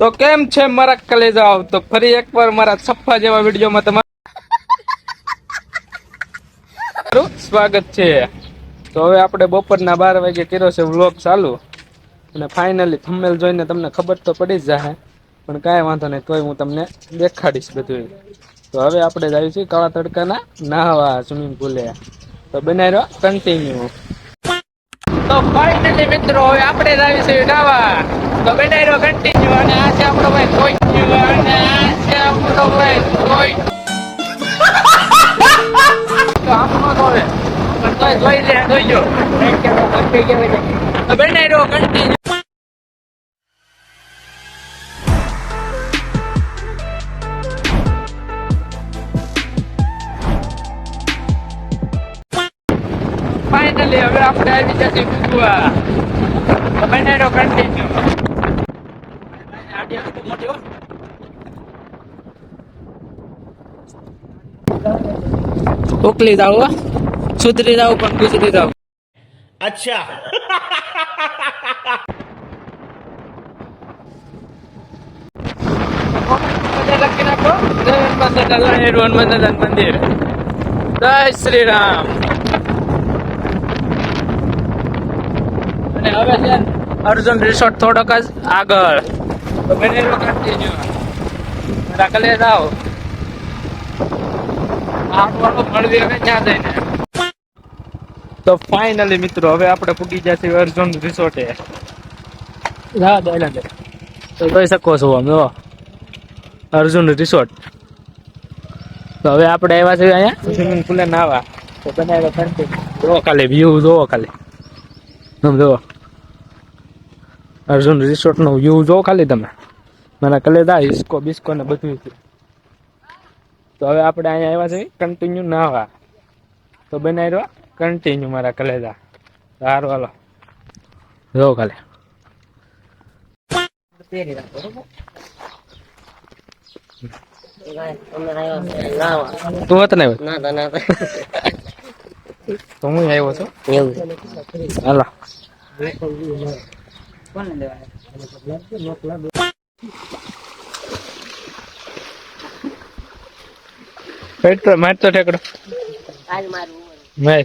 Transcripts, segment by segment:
તો કેમ છે મારા કલેજાઓ? તો ફરી એકવાર મારા છપ્પા જેવા વિડીયોમાં તમારું સ્વાગત છે. તો હવે આપણે બપોરના બાર વાગે કર્યો છે વ્લોગ ચાલુ. અને ફાઇનલી થંબેલ જોઈને તમને ખબર તો પડી જ જશે પણ કાંઈ વાંધો નહીં, તોય હું તમને દેખાડીશ બધું તો હવે આપણે જઈએ છીએ કાળા તડકાના નાહવા સ્વિમિંગ પુલે તો બનાવી રહ્યો કન્ટિન્યુ તો ફાઇનલી મિત્રો, હવે આપણે જ છીએ નાવા તો બનાવી રહ્યો કન્ટિન્યુ અને આ છે આપણો ભાઈ કોઈ અને આ છે આપણો ભાઈ કોઈ તો આમ ન ધોવે પણ તોય ધોઈ લે ધોઈજો તો બનાવી રહ્યો કન્ટિન્યુ ફાઇનલી હવે આપણે આવી જશે ગાડી આવે તો ઉકલી જાવ સુધરી જાવ પણ ગુજરી જાવ અચ્છા. મંદિર જય શ્રી રામ અને હવે છે અર્જુન રિસોર્ટ થોડોક જ આગળ. તો બને કન્ટિન્યુ રાખલે જાઓ આપણો મળવી હવે ત્યાં જઈને તો ફાઇનલી મિત્રો હવે આપણે પૂગી ગયા છીએ અર્જુન રિસોર્ટે. હા દાયલા તો જોઈ શકો છો જો અર્જુન રિસોર્ટ. તો હવે આપણે આવ્યા છીએ અહીંયા. સ્વિમિંગ પુલે નાવા તો બનાવ્યો કન્ટિન્યુ જોવો ખાલી વ્યૂ જોવો ખાલી. આમ જોવો અર્જુન રિસોર્ટ નો વ્યૂ જો ખાલી તમે. મને કલેદા હિસ્કો બિસ્કો ને બધું છે. તો હવે આપણે અહીંયા આવ્યા છીએ. કન્ટિન્યુ નાવા તો બનાવ્યો કન્ટિન્યુ મારા કલેદા સારું હાલો. જો ખાલી. તું હતો તો હું આવ્યો છું. હાલો. પેટ્રોલ માર તો ઠેકડો માર.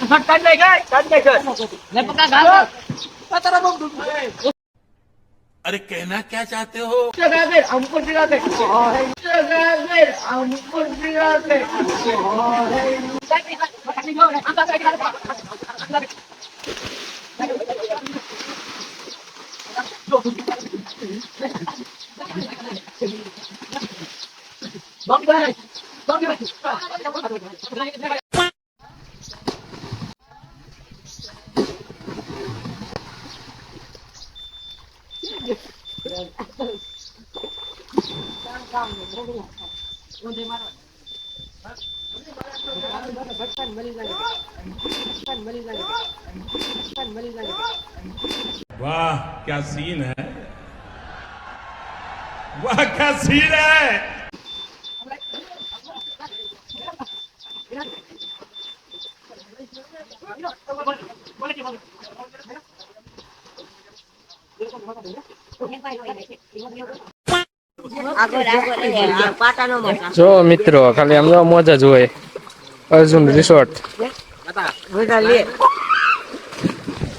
કાઢ નાખ કાઢ નાખ લે પકા ગાલ તારા બમ દૂધ अरे कहना क्या चाहते हो जगाधर हमको जगाधर जगाधर हमको जगाधर Bang bang, bang bang. वाह क्या सीन है वाह क्या सीन है જો મિત્રો ખાલી આમ જો મોજ જ હોય. અર્જુન રિસોર્ટ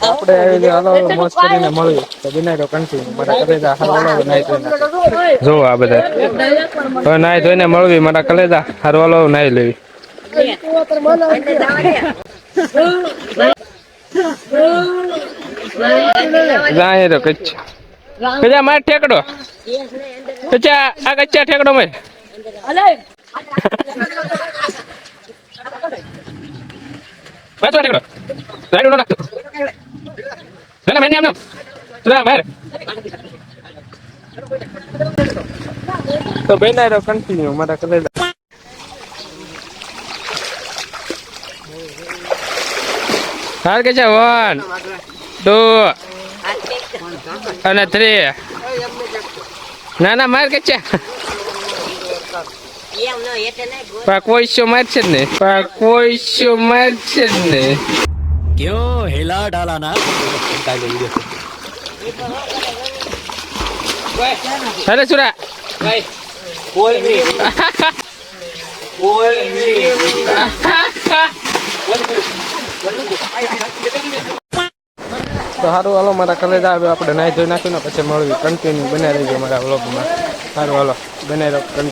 આપણે આવી ગયા હાલો મોજ કરીને મળ્યું તો બનાવ્યો કન્ટિન્યુ મારા કલેજા હરવાલો નાઈ ધોઈને જો આ બધા. હવે નાઈ ધોઈને મળવી મારા કલેજા હરવાલો નાઈ લેવી. જાય તો કચ્છ. કજા મારે ઠેકડો? કચા આ કચ્ચા ઠેકડો માર બસ ઠેકડો. રાઈડ નો નાખતો ના ના મેં એમ ના માર તો બેન આરો કન્ટિન્યુ મારા કલેજા. હાર કે છે વન ટુ અને થ્રી. ના ના માર કચ્યા પાકવાઈશો મારશે ને? પાકવાઈશો મારશે ને? ક્યો હેલા ડાલા ના? હેલો સુરા. કોલ મી કોલ મી તો સારું હાલો, મારા કલેજ આવે, આપણે નાહી ધોઈ નાખ્યું ને પછી મળવી. કન્ટિન્યુ બનાવી રહીજો મારા વ્લોગમાં સારું હાલો, બનાવી રહો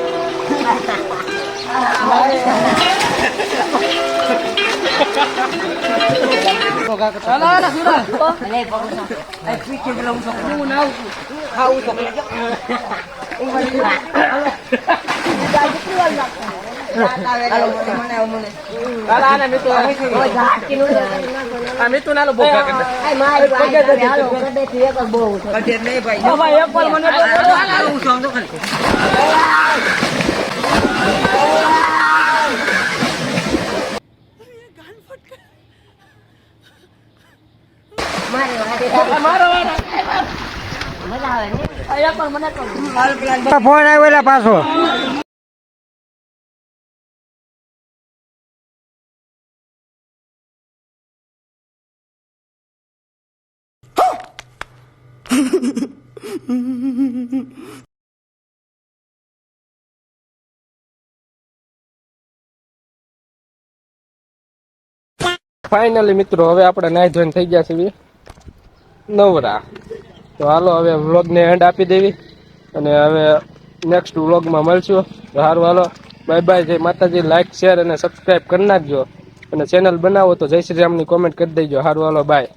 continue. આ મીતુ નાલો ભોગા કરતા ફોન આવ્યો પાછો. ફાઇનલી મિત્રો હવે આપણે નાહી ધોઈને થઈ ગયા છીએ. નવરા. તો હાલો, હવે વ્લોગને એન્ડ આપી દેવી અને હવે નેક્સ્ટ વ્લોગમાં મળશું. તો સારું હાલો. બાય બાય જય માતાજી. લાઈક શેર અને સબસ્ક્રાઈબ કરી નાખજો. અને ચેનલ બનાવો તો જય શ્રી રામની કોમેન્ટ કરી દેજો. સારું હાલો બાય